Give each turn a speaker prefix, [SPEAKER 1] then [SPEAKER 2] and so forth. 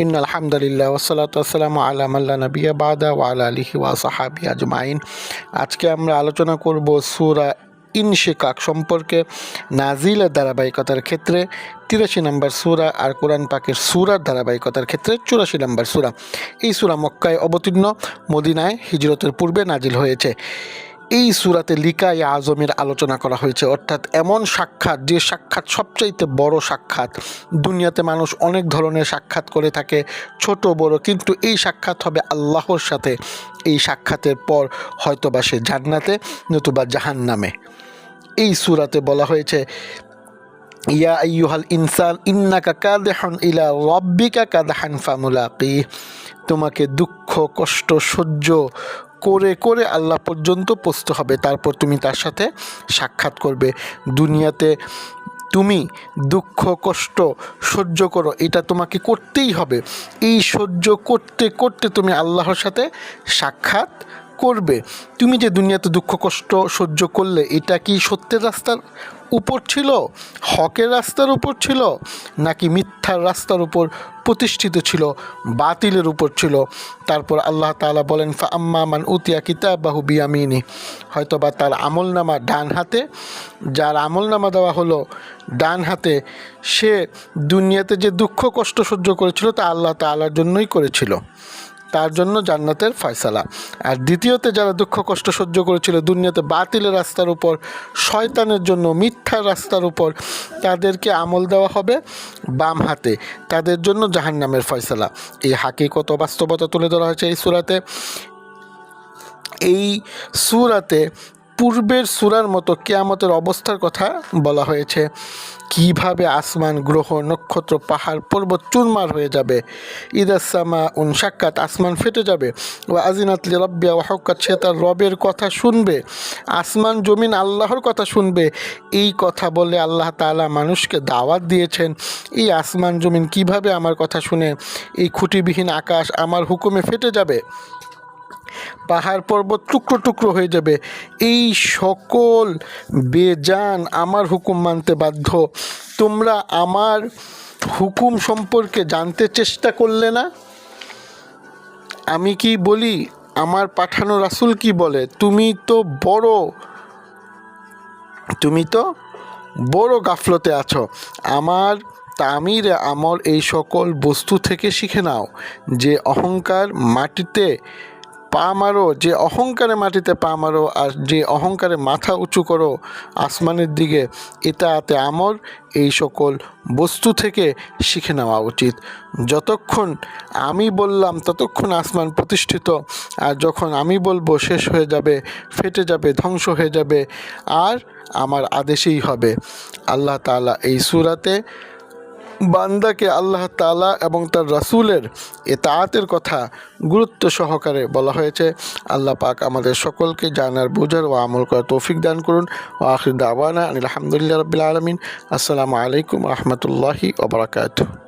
[SPEAKER 1] In আলহামদুলিল্লাহ ওসালাত আসসালামু আলা মাল্লা নবিয়া বাদা ওয়ালা আলিহি ওয়া সাহাবি আজমাইন। আজকে আমরা আলোচনা করব সুরা ইনশিকাক সম্পর্কে নাজিলের ধারাবাহিকতার ক্ষেত্রে, তিরাশি নম্বর সুরা আর কোরআন পাকের সুরার ধারাবাহিকতার ক্ষেত্রে চুরাশি নম্বর সুরা। এই সুরা মক্কায় অবতীর্ণ, মদিনায় হিজরতের পূর্বে নাজিল হয়েছে। এই সুরাতে লিকাই আজমের আলোচনা করা হয়েছে। অর্থাৎ এমন সাক্ষাৎ, যে সাক্ষাৎ সবচাইতে বড় সাক্ষাৎ। দুনিয়াতে মানুষ অনেক ধরনের সাক্ষাৎ করে থাকে, ছোট, বড়। কিন্তু এই সাক্ষাৎ হবে আল্লাহর সাথে। এই সাক্ষাতের পর হয়তোবা সে জান্নাতে, নতুবা জাহান নামে এই সুরাতে বলা হয়েছে, ইয়া আইয়ুহাল ইনসান, ইন্নাকা কাদেহান ইলা রব্বিকা কাদাহান ফামুলাকি তোমাকে দুঃখ, কষ্ট, সহ্য করে করে আল্লাহ পর্যন্ত পোস্ত হবে। তারপর তুমি তার সাথে সাক্ষাৎ করবে। দুনিয়াতে তুমি দুঃখ, কষ্ট সহ্য করো, এটা তোমাকে করতেই হবে। এই সহ্য করতে করতে তুমি আল্লাহর সাথে সাক্ষাৎ করবে? তুমি যে দুনিয়াতে দুঃখ, কষ্ট সহ্য করলে, এটা কি সত্যের রাস্তার উপর ছিল? হকের রাস্তার উপর ছিল? নাকি মিথ্যার রাস্তার উপর প্রতিষ্ঠিত ছিল? বাতিলের উপর ছিল? তারপর আল্লাহ তাআলা বলেন ফা আম্মা মান উতিয়া কিতাব বাহু বিয়ামিনী। হয়তো বা তার আমলনামা ডান হাতে। যার আমলনামা দেওয়া হলো ডান হাতে, সে দুনিয়াতে যে দুঃখ, কষ্ট সহ্য করেছিল, তা আল্লাহ তাআলার জন্যই করেছিল। তার জন্য জান্নাতের ফয়সালা। আর দ্বিতীয়তে, যারা দুঃখ, কষ্ট সহ্য করেছিল দুনিয়াতে বাতিলের রাস্তার উপর, শয়তানের জন্য মিথ্যা রাস্তার উপর, তাদেরকে আমল দেওয়া হবে বাম হাতে। তাদের জন্য জাহান্নামের ফয়সালা। এই হাকিকত বাস্তবতা তুলে ধরা হয়েছে এই সুরাতে। এই সুরাতে পূর্বের সুরার মতো কেয়ামতের অবস্থার কথা বলা হয়েছে। কীভাবে আসমান, গ্রহ, নক্ষত্র, পাহাড়, পর্বত চুরমার হয়ে যাবে? ইদাসামা উন সাক্ষাৎ আসমান ফেটে যাবে। ও আজিনাত রব্বিয়া ওয়াহকাত সে তার রবের কথা শুনবে। আসমান, জমিন আল্লাহর কথা শুনবে। এই কথা বলে আল্লাহ তাআলা মানুষকে দাওয়াত দিয়েছেন, এই আসমান, জমিন কীভাবে আমার কথা শুনে? এই খুঁটিবিহীন আকাশ আমার হুকুমে ফেটে যাবে। পাহাড় পর্বত টুকরো টুকরো হয়ে যাবে। এই সকল বেজান আমার হুকুম মানতে বাধ্য। তোমরা আমার হুকুম সম্পর্কে জানতে চেষ্টা করলে না? আমি কি বলি, আমার পাঠানো রাসুল কি বলে, তুমি তো বড়, তুমি তো বড় গাফলতে আছো। আমার তামির আমল এই সকল বস্তু থেকে শিখে নাও, যে অহংকার মাটিতে পা মারো, যে অহংকারে মাটিতে পা মারো আর যে অহংকারে মাথা উঁচু করো আসমানের দিকে এতে আমর, এই সকল বস্তু থেকে শিখে নেওয়া উচিত। যতক্ষণ আমি বললাম, ততক্ষণ আসমান প্রতিষ্ঠিত আর যখন আমি বলব, শেষ হয়ে যাবে, ফেটে যাবে, ধ্বংস হয়ে যাবে, আর আমার আদেশেই হবে। আল্লাহ তাআলা এই সুরাতে বান্দাকে আল্লাহ তালা এবং তার রাসুলের এ তাঁতের কথা গুরুত্ব সহকারে বলা হয়েছে। আল্লাহ পাক আমাদের সকলকে জানার বোঝার ও আমল করার তৌফিক দান করুন। ও আখির দাওয়ানা আলহামদুলিল্লাহ রবিল আলমিন। আসসালামু আলাইকুম রহমতুল্লাহি ওবরাকাতু